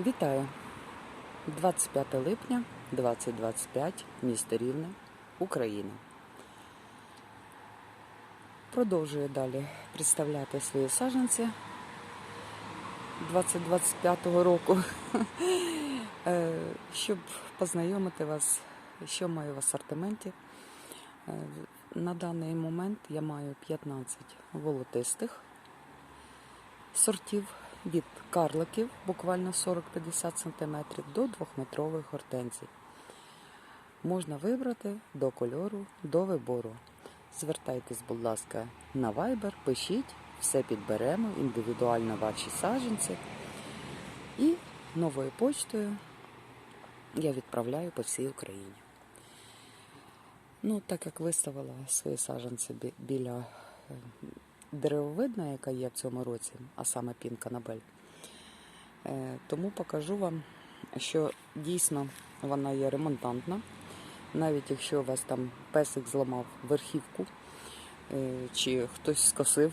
Вітаю! 25 липня 2025, місто Рівне, Україна. Продовжую далі представляти свої саджанці 2025 року, Е, щоб познайомити вас, що маю в асортименті. Е, На даний момент я маю 15 волотистих сортів від карликів, буквально 40-50 см, до 2-метрових гортензій. Можна вибрати до кольору, до вибору. Звертайтесь, будь ласка, на Viber, пишіть, все підберемо, індивідуально ваші саджанці. І новою почтою я відправляю по всій Україні. Ну, так як виставила свої саджанці біля е, деревовидна, яка є в цьому році, а саме Пінка Набель, е, тому покажу вам, що дійсно вона є ремонтантна. Навіть якщо у вас там песик зламав верхівку, е, чи хтось скосив,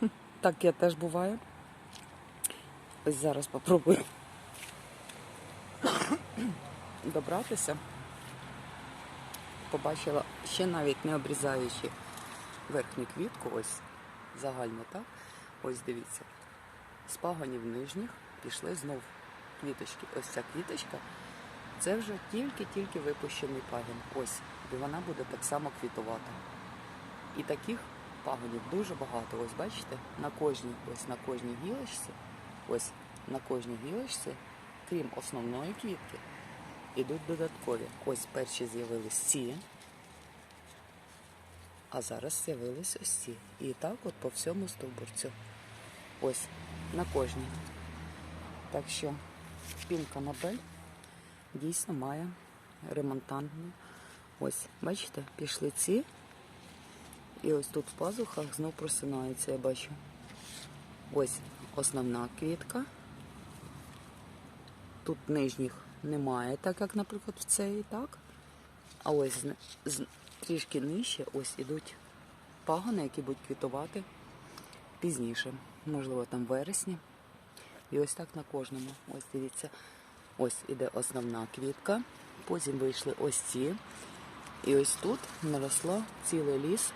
так я теж буває. Ось зараз попробую добратися. Побачила, ще навіть не обрізаючи верхню квітку, ось загально так. Ось дивіться. З пагонів нижніх пішли знов квіточки. Ось ця квіточка це вже тільки-тільки випущений пагін. Ось, і вона буде так само квітувати. І таких пагонів дуже багато. Ось бачите, на кожній, ось на кожній гілочці, ось на кожній гілочці, крім основної квітки, ідуть додаткові. Ось перші з'явились ці, а зараз з'явились ось ці. І так от по всьому стовбурцю. Ось на кожній. Так що пінка Нобель дійсно має ремонтантну. Ось, бачите, пішли ці. І ось тут в пазухах знов просинаються, я бачу. Ось основна квітка. Тут нижніх немає, так як, наприклад, в цей, так? А ось трішки нижче ось ідуть пагони, які будуть квітувати пізніше. Можливо, там вересні. І ось так на кожному. Ось дивіться. Ось іде основна квітка. Потім вийшли ось ці. І ось тут наросло цілий ліс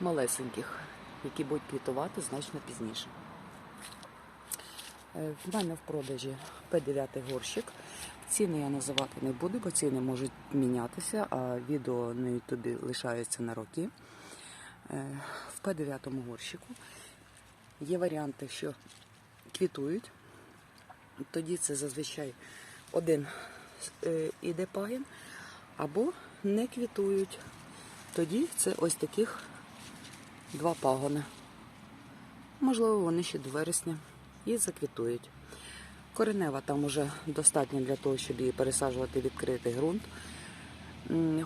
малесеньких, які будуть квітувати значно пізніше. В мене в продажі П9 горщик. Ціни я називати не буду, бо ціни можуть мінятися, а відео на Ютубі лишаються на роки. Е, В П9 горщику є варіанти, що квітують. Тоді це зазвичай один е, іде пагін, або не квітують. Тоді це ось таких два пагони. Можливо, вони ще до вересня і заквітують. Коренева там уже достатньо для того, щоб її пересаджувати відкритий ґрунт.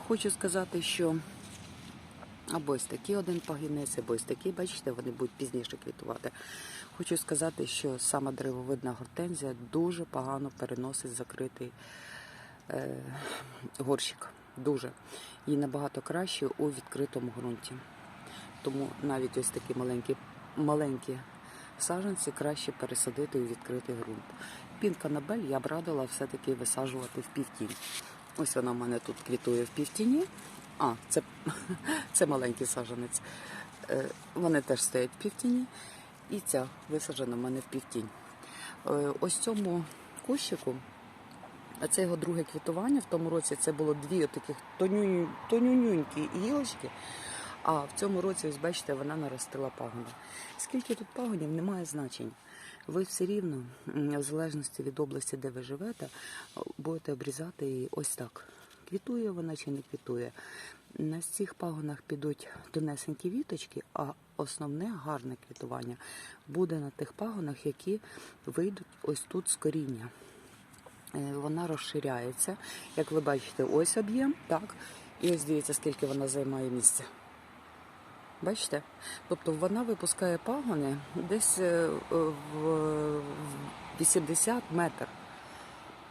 Хочу сказати, що або ось такий один пагінець, або ось такий, бачите, вони будуть пізніше квітувати. Хочу сказати, що сама деревовидна гортензія дуже погано переносить закритий е, горщик. Дуже. Їй набагато краще у відкритому ґрунті. Тому навіть ось такі маленькі, маленькі саджанці краще пересадити у відкритий ґрунт. Пінка Набель я б радила все-таки висаджувати в півтінь. Ось вона в мене тут квітує в півтіні. А, це, це маленький саджанець. Е, Вони теж стоять в півтіні. І ця висаджена в мене в півтінь. Е, Ось цьому кущику, а це його друге квітування. В тому році це було дві таких тонюнь, тонюнюнькі гілочки. А в цьому році, ось бачите, вона наростила пагони. Скільки тут пагонів, немає значення. Ви все рівно, в залежності від області, де ви живете, будете обрізати її ось так. Квітує вона чи не квітує. На цих пагонах підуть тонесенькі віточки, а основне гарне квітування буде на тих пагонах, які вийдуть ось тут з коріння. Е, Вона розширяється. Як ви бачите, ось об'єм, так. І ось дивіться, скільки вона займає місця. Бачите? Тобто вона випускає пагони десь е, в 80 метр.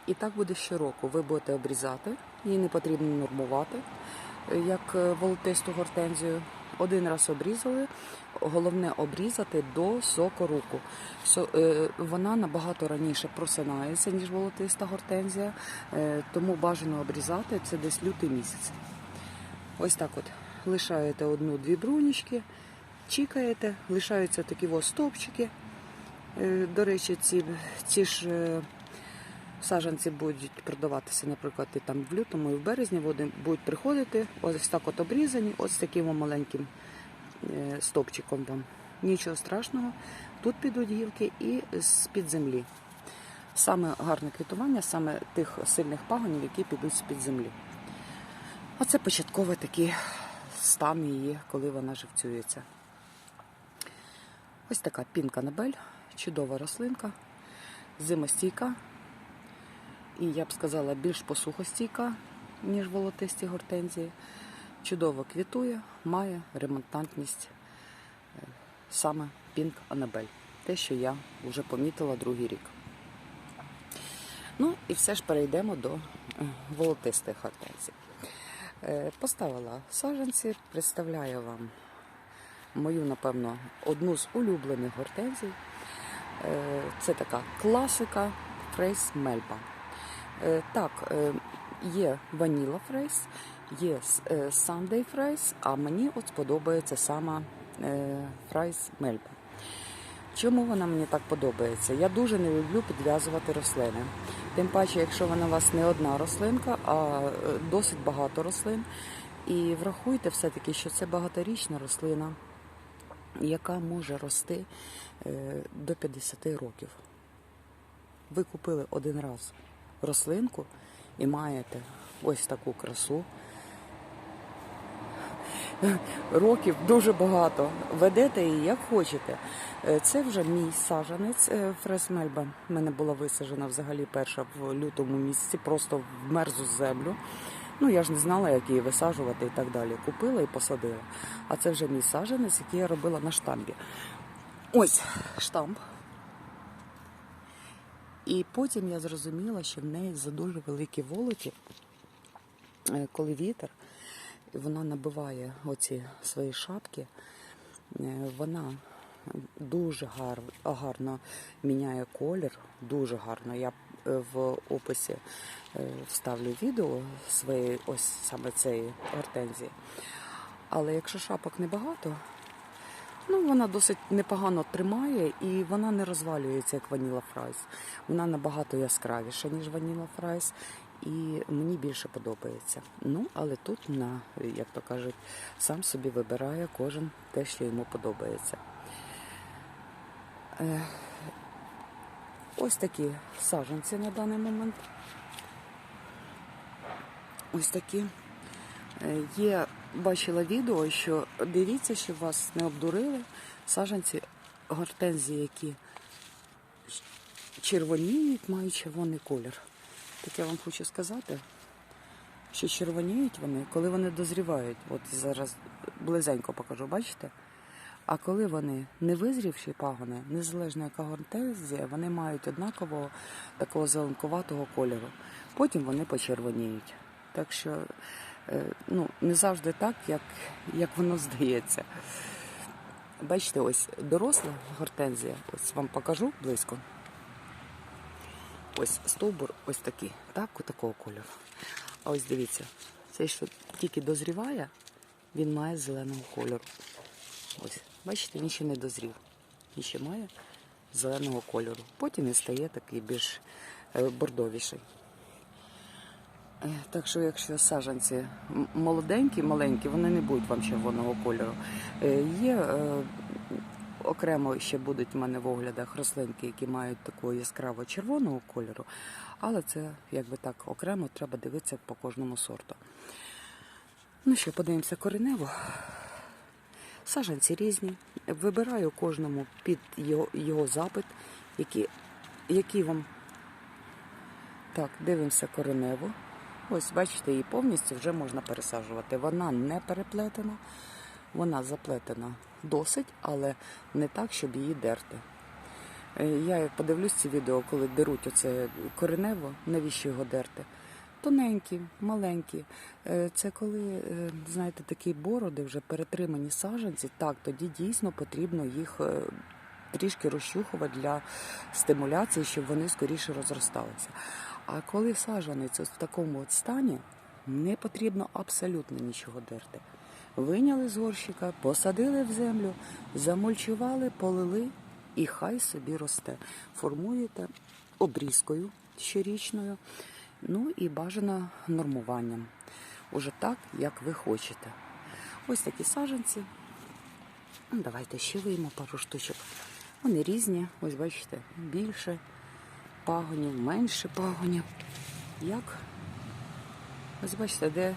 І так буде щороку. Ви будете обрізати, її не потрібно нормувати, е, як е, волотисту гортензію. Один раз обрізали. Головне обрізати до сокоруку. Со, е, вона набагато раніше просинається, ніж волотиста гортензія, е, тому бажано обрізати це десь лютий місяць. Ось так от. Лишаєте одну-дві брунічки, чікаєте, лишаються такі ось стовпчики. Е, До речі, ці, ці ж е, саджанці будуть продаватися, наприклад, і там в лютому і в березні вони будуть приходити, ось так от обрізані, ось таким маленьким е, стовпчиком вам. Нічого страшного. Тут підуть гілки і з-під землі. Саме гарне квітування, саме тих сильних пагонів, які підуть з-під землі. Оце початковий такий стан її, коли вона живцюється. Ось така пінка набель, чудова рослинка, зимостійка. І я б сказала, більш посухостійка, ніж волотисті гортензії. Чудово квітує, має ремонтантність е, саме Пінк Анабель. Те, що я вже помітила другий рік. Ну і все ж перейдемо до е, волотистих гортензій. Е, Поставила саджанці, представляю вам мою, напевно, одну з улюблених гортензій. Е, Це така класика фрейс Мельба. Е, Так, є ваніла фрейс, є Sunday фрейс, а мені от сподобається сама фрейс Мельба. Чому вона мені так подобається? Я дуже не люблю підв'язувати рослини. Тим паче, якщо вона у вас не одна рослинка, а е, досить багато рослин. І врахуйте все-таки, що це багаторічна рослина, яка може рости е, до 50 років. Ви купили один раз рослинку і маєте ось таку красу. Років дуже багато. Ведете її як хочете. Е, Це вже мій саджанець е, Фресмельба. У мене була висаджена взагалі перша в лютому місяці, просто в мерзу землю. Ну, я ж не знала, як її висаджувати і так далі. Купила і посадила. А це вже мій саджанець, який я робила на штамбі. Ось штамп. І потім я зрозуміла, що в неї за дуже великі волоті, е, коли вітер, вона набиває оці свої шапки, е, вона дуже гар, гарно міняє колір, дуже гарно. Я е, в описі е, вставлю відео своєї ось саме цієї гортензії. Але якщо шапок небагато, Ну, вона досить непогано тримає і вона не розвалюється, як ваніла фрайс. Вона набагато яскравіша, ніж ваніла фрайс, і мені більше подобається. Ну, але тут, на, як то кажуть, сам собі вибирає кожен те, що йому подобається. Е, Ось такі саджанці на даний момент. Ось такі. Е, Є, бачила відео, що дивіться, щоб вас не обдурили саджанці гортензії, які червоніють, мають червоний колір. Так я вам хочу сказати, що червоніють вони, коли вони дозрівають. От зараз близенько покажу, бачите? А коли вони не визрівші пагони, незалежно яка гортензія, вони мають однакового такого зеленкуватого кольору. Потім вони почервоніють. Так що е, ну, не завжди так, як, як воно здається. Бачите, ось доросла гортензія, ось вам покажу близько. Ось стовбур ось такий, так, такого кольору. А ось дивіться, цей, що тільки дозріває, він має зеленого кольору. Ось, бачите, він ще не дозрів. Він ще має зеленого кольору. Потім він стає такий більш е, бордовіший. Е, Так що, якщо саджанці молоденькі, маленькі, вони не будуть вам червоного кольору. Е, Є окремо ще будуть в мене в оглядах рослинки, які мають такого яскраво червоного кольору, але це якби так окремо треба дивитися по кожному сорту. Ну що, подивимося коренево. Саджанці різні. Вибираю кожному під його, його запит, який, який вам. Так, дивимося коренево. Ось, бачите, її повністю вже можна пересаджувати. Вона не переплетена, вона заплетена досить, але не так, щоб її дерти. Е, Я подивлюсь ці відео, коли деруть оце коренево, навіщо його дерти? Тоненькі, маленькі. Е, Це коли, е, знаєте, такі бороди вже перетримані саджанці, так, тоді дійсно потрібно їх трішки розчухувати для стимуляції, щоб вони скоріше розросталися. А коли саджанець в такому от стані, не потрібно абсолютно нічого дерти. Виняли з горщика, посадили в землю, замульчували, полили і хай собі росте. Формуєте обрізкою щорічною, ну і бажано нормуванням. Уже так, як ви хочете. Ось такі саджанці. Ну, Давайте ще виймо пару штучок. Вони різні, ось бачите, більше пагонів, менше пагонів. Як? Ось бачите, де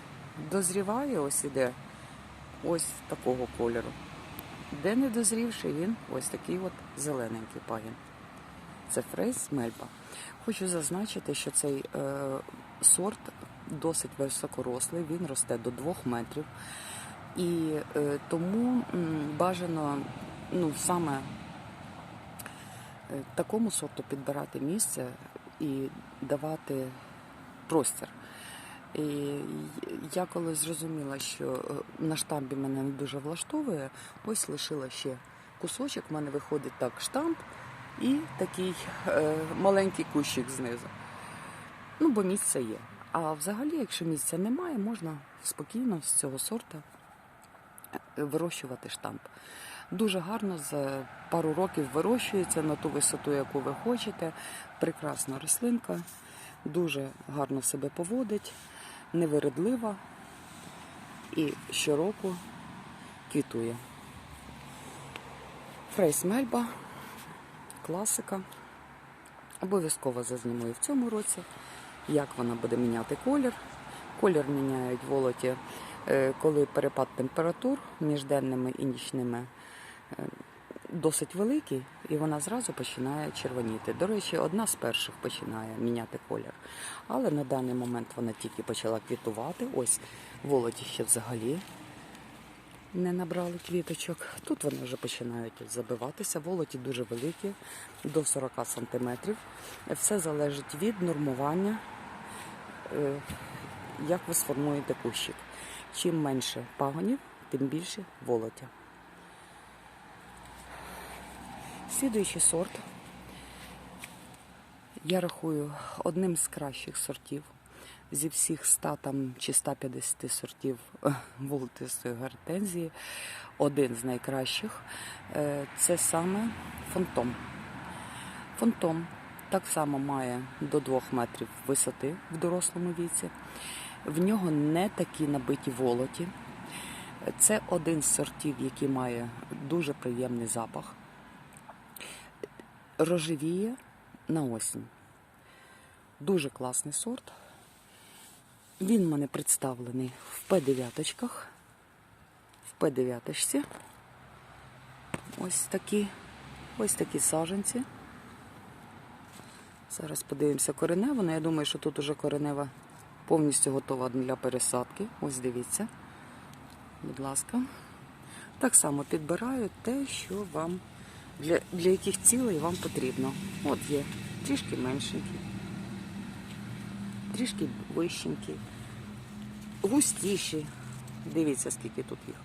дозріває, ось іде ось такого кольору. Де не дозрівши, він ось такий от зелененький пагін. Це фрейс мельба. Хочу зазначити, що цей е, сорт досить високорослий, він росте до 2 метрів. І е, тому м, бажано ну, саме е, такому сорту підбирати місце і давати простір. І я коли зрозуміла, що е, на штампі мене не дуже влаштовує, ось лишила ще кусочок, в мене виходить так штамп і такий е, маленький кущик знизу. Ну, бо місце є. А взагалі, якщо місця немає, можна спокійно з цього сорту е, вирощувати штамп. Дуже гарно за пару років вирощується на ту висоту, яку ви хочете. Прекрасна рослинка, дуже гарно себе поводить, невиредлива і щороку квітує. Фрейс Мельба, класика. Обов'язково зазніму в цьому році, як вона буде міняти колір. Колір міняють волоті, е, коли перепад температур між денними і нічними е, досить великий, і вона зразу починає червоніти. До речі, одна з перших починає міняти колір. Але на даний момент вона тільки почала квітувати. Ось волоті ще взагалі не набрали квіточок. Тут вони вже починають забиватися. Волоті дуже великі, до 40 см. Все залежить від нормування, е, як ви сформуєте кущик. Чим менше пагонів, тим більше волоття. Слідуючий сорт я рахую одним з кращих сортів зі всіх 100 там, чи 150 сортів е, волотистої гортензії. Один з найкращих е, це саме фантом. Фантом так само має до 2 метрів висоти в дорослому віці. В нього не такі набиті волоті. Це один з сортів, який має дуже приємний запах. Рожевіє на осінь. Дуже класний сорт. Він в мене представлений в П9. В П9. Ось такі, ось такі саженці. Зараз подивимося кореневу. Ну, я думаю, що тут уже коренева повністю готова для пересадки. Ось дивіться. Будь ласка. Так само підбираю те, що вам для, для яких цілей вам потрібно. От є трішки меншенький, трішки вищенький, густіші. Дивіться, скільки тут їх,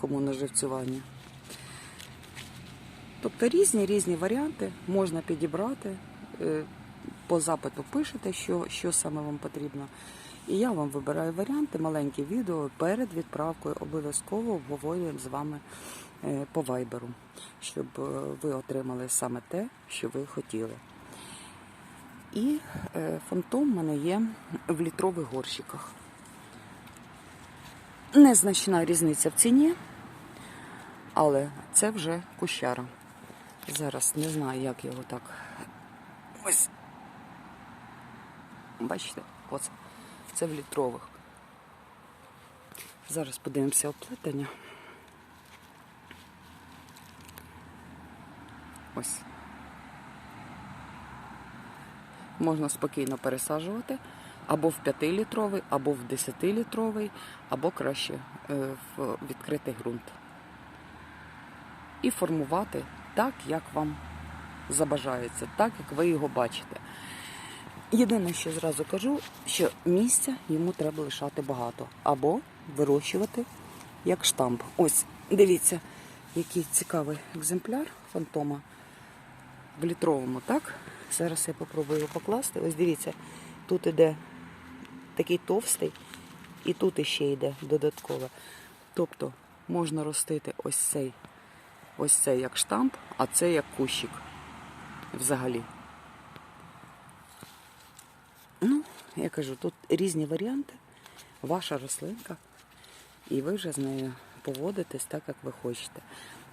кому на живцювання. Тобто різні різні варіанти можна підібрати. Е, По запиту пишете, що, що саме вам потрібно. І я вам вибираю варіанти, маленькі відео перед відправкою. Обов'язково обговорюємо з вами е, по вайберу, щоб е, ви отримали саме те, що ви хотіли. І е, фантом в мене є в літрових горщиках. Незначна різниця в ціні, але це вже кущара. Зараз не знаю, як його так. Ось. Бачите, оце. Це в літрових. Зараз подивимося оплетення. Ось. Можна спокійно пересаджувати або в 5-літровий, або в 10-літровий, або краще е, в відкритий ґрунт. І формувати так, як вам забажається, так, як ви його бачите. Єдине, що зразу кажу, що місця йому треба лишати багато. Або вирощувати як штамп. Ось, дивіться, який цікавий екземпляр фантома в літровому, так? Зараз я попробую його покласти. Ось дивіться, тут іде такий товстий, і тут іще йде додаткове. Тобто можна ростити ось цей, ось цей як штамп, а це як кущик. Взагалі. Ну, я кажу, тут різні варіанти, ваша рослинка, і ви вже з нею поводитесь так, як ви хочете.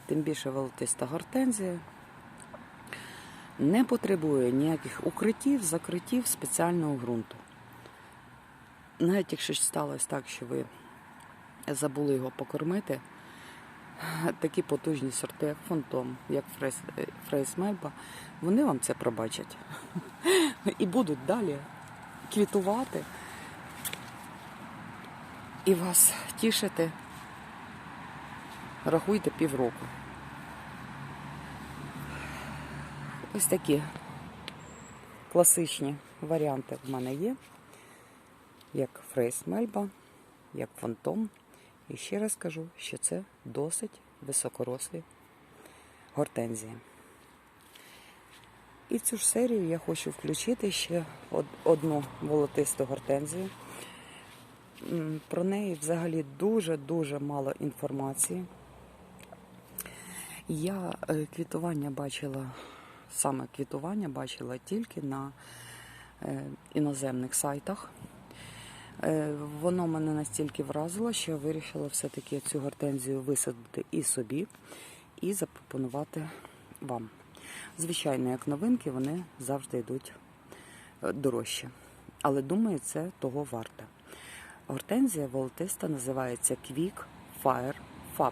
Тим більше волотиста гортензія не потребує ніяких укриттів, закриттів спеціального ґрунту. Навіть якщо ж сталося так, що ви забули його покормити, такі потужні сорти, як фантом, як фрейс, фрейс мельба, вони вам це пробачать. І будуть далі квітувати і вас тішити, рахуйте півроку. Ось такі класичні варіанти в мене є, як фрейс мельба, як фантом. І ще раз кажу, що це досить високорослі гортензії. І в цю ж серію я хочу включити ще одну волотисту гортензію. Про неї взагалі дуже-дуже мало інформації. Я е, квітування бачила, саме квітування бачила тільки на е, іноземних сайтах. Е, Воно мене настільки вразило, що я вирішила все-таки цю гортензію висадити і собі, і запропонувати вам. Звичайно, як новинки, вони завжди йдуть е, дорожче. Але думаю, це того варте. Гортензія волотиста називається Quick Fire Fab.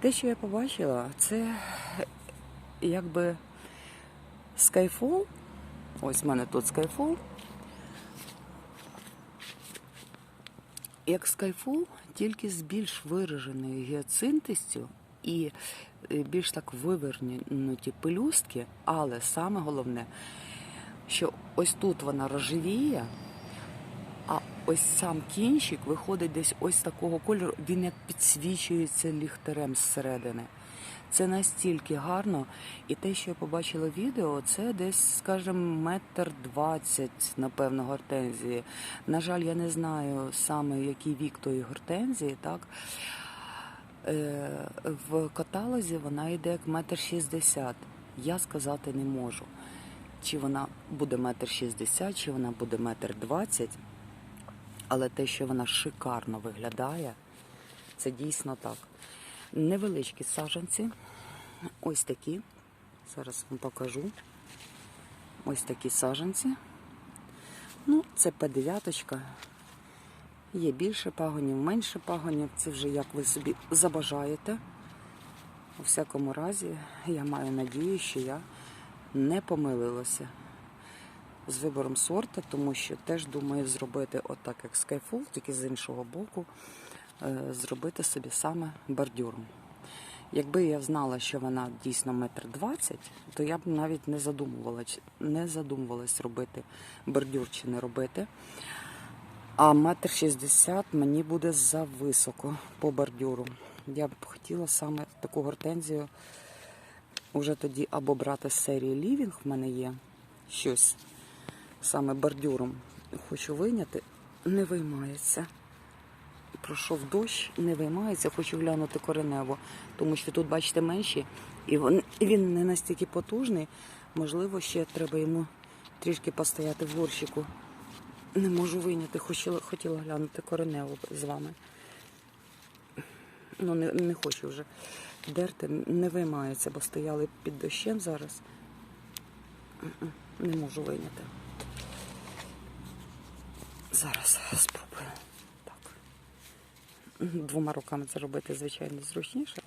Те, що я побачила, це якби Skyfall. Ось в мене тут Skyfall. Як Skyfall, тільки з більш вираженою гіацинтистю і е, більш так вивернуті пелюстки, але саме головне, що ось тут вона рожевіє, а ось сам кінчик виходить десь ось такого кольору, він як підсвічується ліхтарем зсередини. Це настільки гарно. І те, що я побачила відео, це десь, скажімо, метр двадцять, напевно, гортензії. На жаль, я не знаю саме який вік тої гортензії, так. Е, В каталозі вона йде як метр шістдесят. Я сказати не можу, чи вона буде метр шістдесят, чи вона буде метр двадцять. Але те, що вона шикарно виглядає, це дійсно так. Невеличкі саджанці, ось такі. Зараз вам покажу. Ось такі саджанці. Ну, це П9. Є більше пагонів, менше пагонів. Це вже як ви собі забажаєте. У всякому разі, я маю надію, що я не помилилася з вибором сорта, тому що теж думаю зробити отак, як Skyfall, тільки з іншого боку, е, зробити собі саме бордюром. Якби я знала, що вона дійсно метр двадцять, то я б навіть не задумувалась, не задумувалась робити бордюр чи не робити. А метр шістдесят мені буде за високо по бордюру. Я б хотіла саме таку гортензію вже тоді або брати з серії Лівінг, в мене є щось саме бордюром. Хочу вийняти, не виймається. Пройшов дощ, не виймається, хочу глянути коренево, тому що тут, бачите, менші, і він, він не настільки потужний. Можливо, ще треба йому трішки постояти в горщику. Не можу вийняти, хотіла, хотіла глянути коренево з вами. Ну, не, не хочу вже дерти, не виймається, бо стояли під дощем зараз. Не можу вийняти. Зараз спробую. Так. Двома руками це робити, звичайно, зручніше.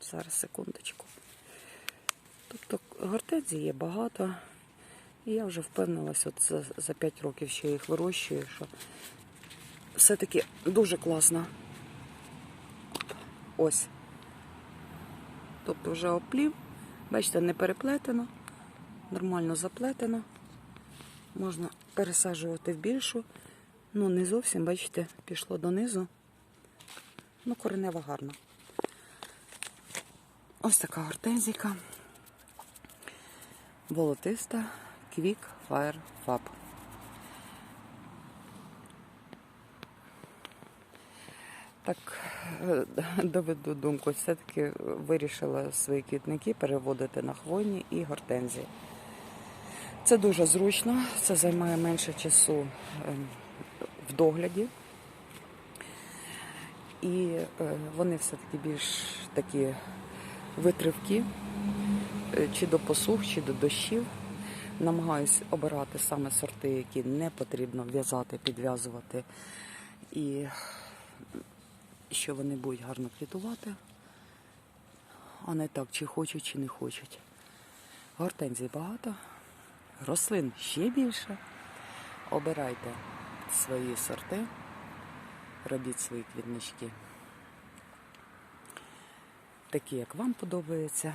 Зараз секундочку. Тобто гортензій є багато. І я вже впевнилась от за, за 5 років, що я їх вирощую, що все-таки дуже класно. Ось. Тобто вже оплів, Бачите, не переплетено, нормально заплетено. Можна пересаджувати в більшу. Ну, не зовсім, бачите, пішло донизу. Ну, коренева гарна. Ось така гортензійка. Волотиста Quick Fire Fab. Так, е, доведу думку, все-таки вирішила свої квітники переводити на хвойні і гортензії. Це дуже зручно, це займає менше часу ем, в догляді. І е, вони все-таки більш такі витривкі, чи до посух, чи до дощів. Намагаюсь обирати саме сорти, які не потрібно в'язати, підв'язувати. І що вони будуть гарно квітувати, а не так, чи хочуть, чи не хочуть. Гортензій багато, рослин ще більше. Обирайте свої сорти, робіть свої квітнички. Такі, як вам подобається.